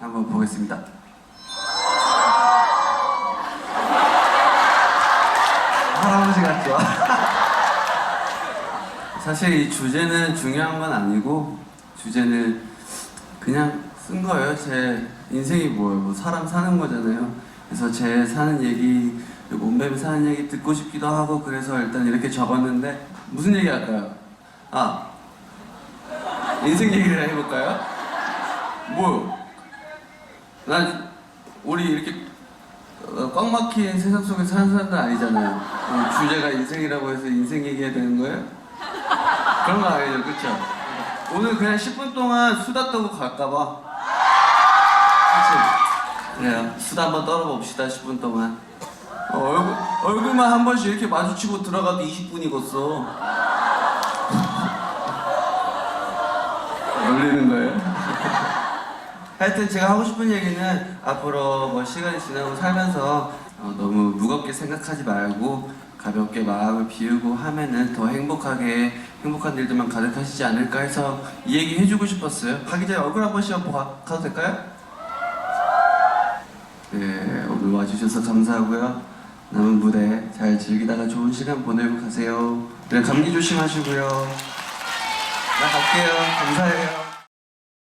한번 보겠습니다. 할아버지 같죠? 사실 이 주제는 중요한 건 아니고 주제는 그냥 쓴 거예요. 제 인생이 뭐예요? 뭐 사람 사는 거잖아요. 그래서 제 사는 얘기, 몸뱀이 사는 얘기 듣고 싶기도 하고 그래서 일단 이렇게 적었는데 무슨 얘기 할까요? 아 인생 얘기를 해볼까요? 뭐? 난 우리 이렇게 어, 꽉 막힌 세상 속에 사는 사람들 아니잖아요. 어, 주제가 인생이라고 해서 인생 얘기해야 되는 거예요? 그런 거 아니죠, 그쵸? 오늘 그냥 10분 동안 수다 떠고 갈까봐. 그치? 그래요. 수다 한번 떨어봅시다, 10분 동안. 어, 얼굴, 얼굴만 한 번씩 이렇게 마주치고 들어가도 20분이겠어. 하여튼 제가 하고 싶은 얘기는 앞으로 뭐 시간이 지나고 살면서 어, 너무 무겁게 생각하지 말고 가볍게 마음을 비우고 하면은 더 행복하게 행복한 일들만 가득하시지 않을까 해서 이 얘기 해주고 싶었어요. 가기 전에 얼굴 한 번씩 가, 가도 될까요? 네, 오늘 와주셔서 감사하고요. 남은 무대 잘 즐기다가 좋은 시간 보내고 가세요. 네, 감기 조심하시고요. 나 갈게요. 감사해요.